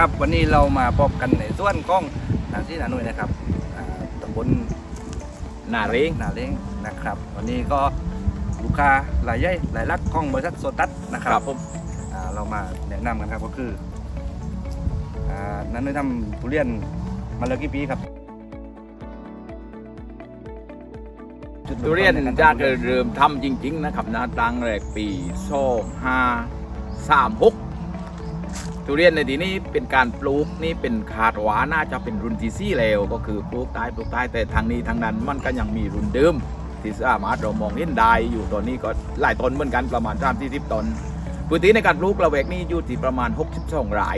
ครับ วันนี้เรามาพบกันในส่วนของนาที่นาหน่วยนะครับอ่าตำบลนาเร่งนาเล้งนะครับ วันนี้ก็ลูกค้ารายใหญ่รายลักของบริษัทโซตัสนะคครัรับบผมอ่าเรามาแนะนำกันครับก็คืออ่านั้นได้ทำทุเรียนมาแล้วกี่ปีครับจุดทุเรียนใกจะทำทุเรียนเริ่มทำจริง ๆ นะครับนาตังแรกปีสองห้าสามหก ทุเรียนในที่นี้เป็นการปลูกนี่เป็นขาดหวาน่าจะเป็นรุ่นที่สี่แล้ว ก็คือปลูกใต้ปลูกใต้แต่ทางนี้ทางนั้นมันก็ยังมีรุ่นเดิมที่สามารถเรามองเห็นได้อยู่ตอนนี้ก็หลายต้นเหมือนกันประมาณ3 4 0ต้นพื้นที่ในการปลูกระแวกนี้อยู่ที่ประมาณ 62ไร่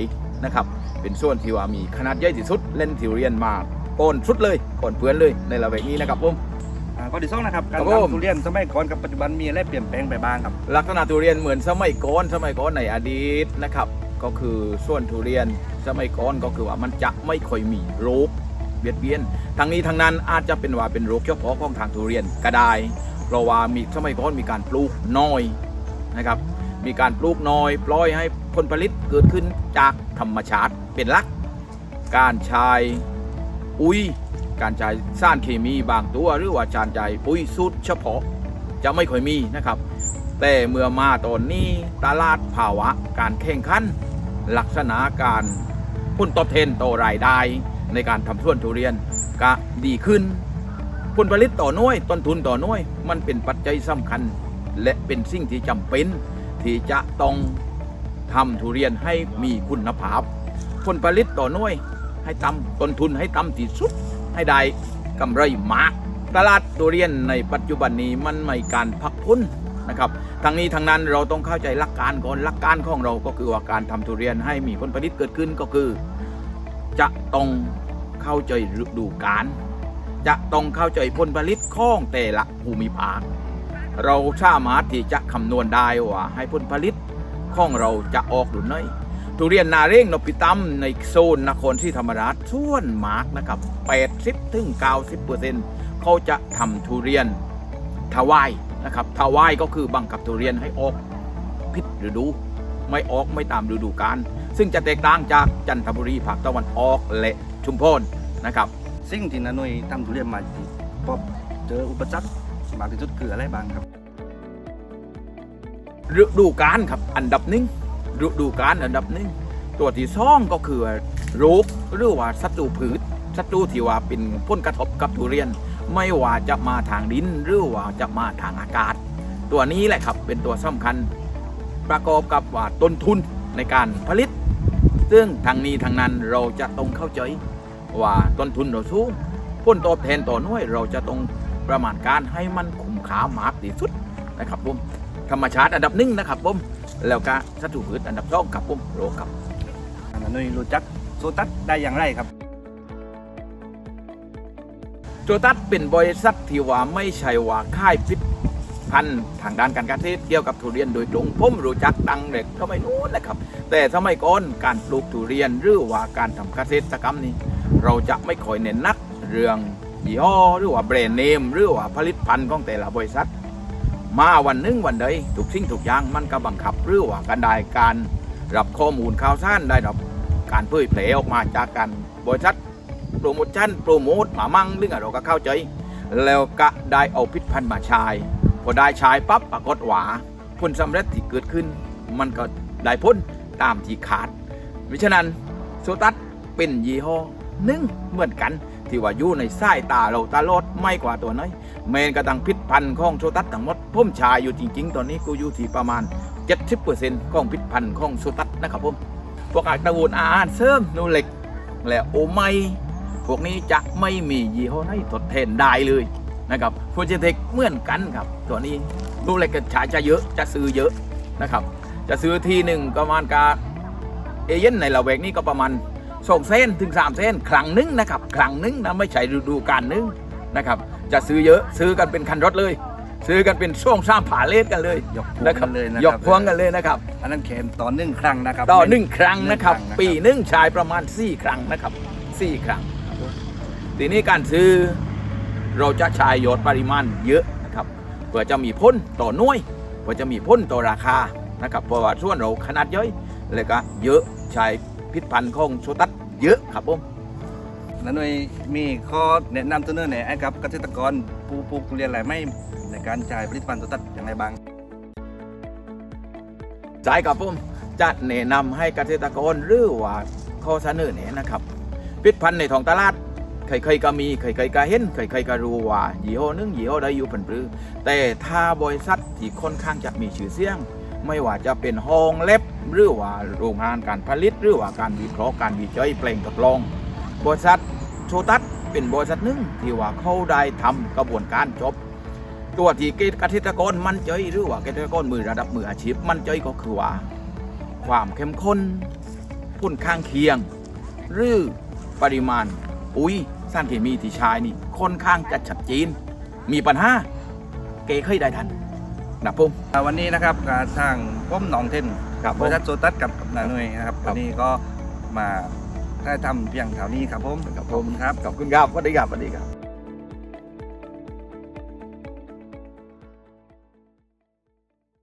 นะครับเป็นส่วนที่ว่ามีขนาดใหญ่ที่สุดเล่นทิวเรียนมากโกนสุดเลยก่อนเพื่อนเลยในระแวกนี้นะครับผมอ่าข้อที่สองนะครับการครับผมทำทุเรียนสมัยก่อนกับปัจจุบันมีอะไรเปลี่ยนแปลงไปบ้างครับ ลักษณะทุเรียนเหมือนสมัยก่อนสมัยก่อนในอดีตนะครับ ก็คือส่วนทุเรียนสมัยก่อนก็คือว่ามันจะไม่ค่อยมีโรคเบียดเบียนทางนี้ทางนั้นอาจจะเป็นว่าเป็นโรคเฉพาะของทางทุเรียนก็ได้เพราะว่ามีสมัยก่อนมีการปลูกน้อยนะครับมีการปลูกน้อย ปล่อยให้ผลผลิตเกิดขึ้นจากธรรมชาติเป็นหลัก การใช้ปุ๋ยการใช้สารเคมีบางตัวหรือว่าการใช้ปุ๋ยสูตรเฉพาะจะไม่ค่อยมีนะครับ แต่เมื่อมาตอนนี้ตลาดภาวะการแข่งขัน ลักษณะการผลตอบแทนต่อรายได้ ในการทำสวนทุเรียนก็ดีขึ้น ผลผลิตต่อหน้วยต้นทุนต่อหน้วยมันเป็นปัจจัยสำคัญ และเป็นสิ่งที่จำเป็น ที่จะต้องทำทุเรียนให้มีคุณภาพ ผลผลิตต่อหน้วยให้ต่ำต้นทุนให้ต่ำที่สุดให้ได้กำไรมาก ตลาดทุเรียนในปัจจุบันนี้มันไม่การพักพ้น นะครับทางนี้ทางนั้นเราต้องเข้าใจหลักการก่อนหลักการของเราก็คือว่าการทำทุเรียนให้มีผลผลิตเกิดขึ้นก็คือ จะต้องเข้าใจฤดูกาลจะต้องเข้าใจผลผลิตของแต่ละภูมิภาคเราสามารถที่จะคำนวณได้ว่าให้ผลผลิตของเราจะออกหรือไม่ทุเรียนนาเร่งนพิตัมในโซนนครศรีธรรมราชส่วนมากนะครับ 80ถึง90%เขาจะทำทุเรียนทวาย นะครับทวายก็คือบังคับทุเรียนให้ออกผิดฤดู ไม่ออกไม่ตามฤดูกาลซึ่งจะแตกต่างจากจันทบุรีภาคตะวันออกและชุมพรนะครับสิ่งที่นาหน่วยทำทุเรียนมาพบเจออุปสรรคมากที่สุดคืออะไรบ้างครับฤดูกาลครับอันดับหนึ่งฤดูกาลอันดับหนึ่งตัวที่สองก็คือโรคหรือว่าศัตรูพืชศัตรูที่ว่าเป็นผลกระทบกับทุเรียน ไม่ว่าจะมาทางดินหรือว่าจะมาทางอากาศ ตัวนี้แหละครับเป็นตัวสำคัญประกอบกับว่าต้นทุนในการผลิต ซึ่งทางนี้ทางนั้นเราจะต้องเข้าใจว่าต้นทุนเราสูงผลตอบแทนต่อหน่วยเราจะต้องประมาณการให้มันคุ้มค่ามากที่สุดนะครับผมธรรมชาติอันดับหนึ่งนะครับผมแล้วก็สัตว์พืชอันดับสองครับผมโรครับนาหน่วยรู้จักโซตัสได้อย่างไรครับ โจตัสเป็นบริษัทที่ว่าไม่ใช่ว่าค่ายพิษพันธุ์ทางด้านการเกษตรเกี่ยวกับทุเรียนโดยตรงผมรู้จักดังเด็กก็ไม่นู้นนะครับ แต่สมัยก่อนการปลูกทุเรียนหรือว่าการทำเกษตรกรรมนี้ เราจะไม่ค่อยเน้นนักเรื่องยี่ห้อหรือว่าแบรนด์เนม หรือว่าผลิตภัณฑ์ของแต่ละบริษัท มาวันนึงวันใดทุกสิ่งทุกอย่างมันก็บังคับหรือว่าการได้การรับข้อมูลข่าวสารได้รับการเผยแพร่ออกมาจากการบริษัท โปรโมชั่นโปรโมทหมามั่งเรื่องเราก็เข้าใจ แล้วก็ได้เอาพิษพันธุ์มาใช้พอได้ใช้ปั๊บปรากฏว่าผลสำเร็จที่เกิดขึ้น มันก็ได้พ้นตามที่ขาดมิฉะนั้นโซตัสเป็นยี่ห้อหนึ่งเหมือนกันที่ว่าอยู่ในสายตาเราตลอดไม่กว่าตัวน้อยเมนกระตังพิษพันธุ์ของโซตัสทั้งหมดผมชายอยู่จริง ๆ ตอนนี้กูอยู่ที่ประมาณ 70%ของพิษพันธุ์ของโซตัสนะครับผมพวกอาตะกูลอาหารเสริมนูเล็กและโอไม พวกนี้จะไม่มียี่ห้อไหนทดแทนได้เลยนะครับฟูจิเทคเหมือนกันครับตัวนี้นูเหล็กก็ใช้จะเยอะจะซื้อเยอะนะครับ จะซื้อทีหนึ่งประมาณกาเอเย่นในละแวกนี้ก็ประมาณสองเส้นถึงสามเส้นครั้งหนึงนะครับครั้งหนึงนะไม่ใช่ฤดูกาลหนึงนะครับจะซื้อเยอะซื้อกันเป็นคันรถเลย ซื้อกันเป็นช่วงสร้างผาเลสกันเลยยกพวนะงคกัรับนเลยนะยคกรับพวงกันเลยนะครับอันนั้นแขนต่อหนึ่งครั้งนะครับต่อหนึ่งครั้งนะครับหนึ่งครั้งนะครับ ปีหนึ่งชายประมาณสี่ครั้งนะครับสี่ครั้ง ทีนี้การซื้อเราจะใช้ยอดปริมาณเยอะนะครับเพื่อจะมีพ้นต่อหน่วยเพื่อจะมีพ้นต่อราคานะครับเพราะว่าส่วนเราขนาดย่อยเลยก็เยอะใช้พิษพันธุ์ของโชตัสเยอะครับผมแล้วหน่วยมีข้อแนะนำตัวเนื้อไหนให้กับเกษตรกรผู้ปลูกทุเรียนหลายไม่ในการจ่ายผลิตภัณฑ์ตัวตัดอย่างไรบ้างสายกับผมจะแนะนำให้เกษตรกรหรือว่าข้อเสนอแนะนะครับพิษพันธุ์ในท้องตลาด ใครๆก็มีใครๆก็เห็นใครๆก็รู้ว่ายี่ห้อนึงยี่ห้อใดอยู่ผันปรือ แต่ถ้าบริษัทที่ค่อนข้างจะมีชื่อเสียง ไม่ว่าจะเป็นห้องเล็บ หรือว่าโรงงานการผลิต หรือว่าการวิเคราะห์การวิจัยแปลงทดลอง บริษัทโชตัสเป็นบริษัทหนึ่งที่ว่าเขาได้ทำกระบวนการจบ ตัวที่เกษตรกรมั่นใจหรือว่าเกษตรกรมือระดับมืออาชีพมั่นใจก็คือว่าความเข้มข้นพุ่นข้างเคียง หรือปริมาณปุ๋ยารเคมีที่ใช้นี่ค่อนข้างจะชัดเจนมีปัญหาเกเคยได้ทันนะผมอ่าวันนี้นะครับอ่าทางป้อมหนองเทนครับบผมริษัทโซตัสกับกับนาหน่วยนะครับครับวันนี้ก็มาได้ทำเพียงแถวนี้ครับผมครับขอบคุณครับขอบคุณครับสวัสดีครับสวัสดีครับ